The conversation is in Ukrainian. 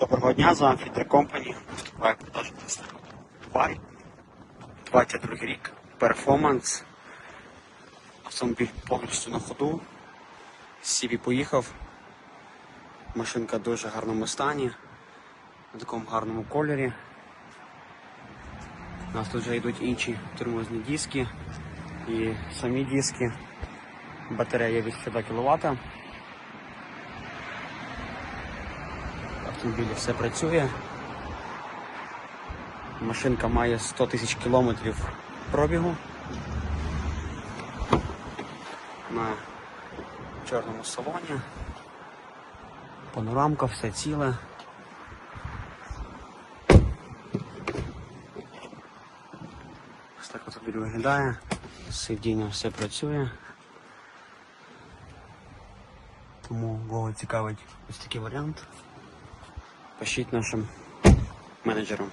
Доброго дня, з вами Фідер Компані. Виступає продажу Tesla Y. 22 рік. Перформанс. Автомобіль повністю на ходу. Сіві поїхав. Машинка в дуже гарному стані. На такому гарному кольорі. У нас тут вже йдуть інші тормозні диски і самі диски. Батарея від 100 кВт. Автомобілі все працює. Машинка має 100 тисяч кілометрів пробігу. На чорному салоні. Панорамка, все ціле. Ось так автомобіль виглядає. Сидіння все працює. Тому кого цікавить ось такий варіант. Пишіть нашим менеджерам.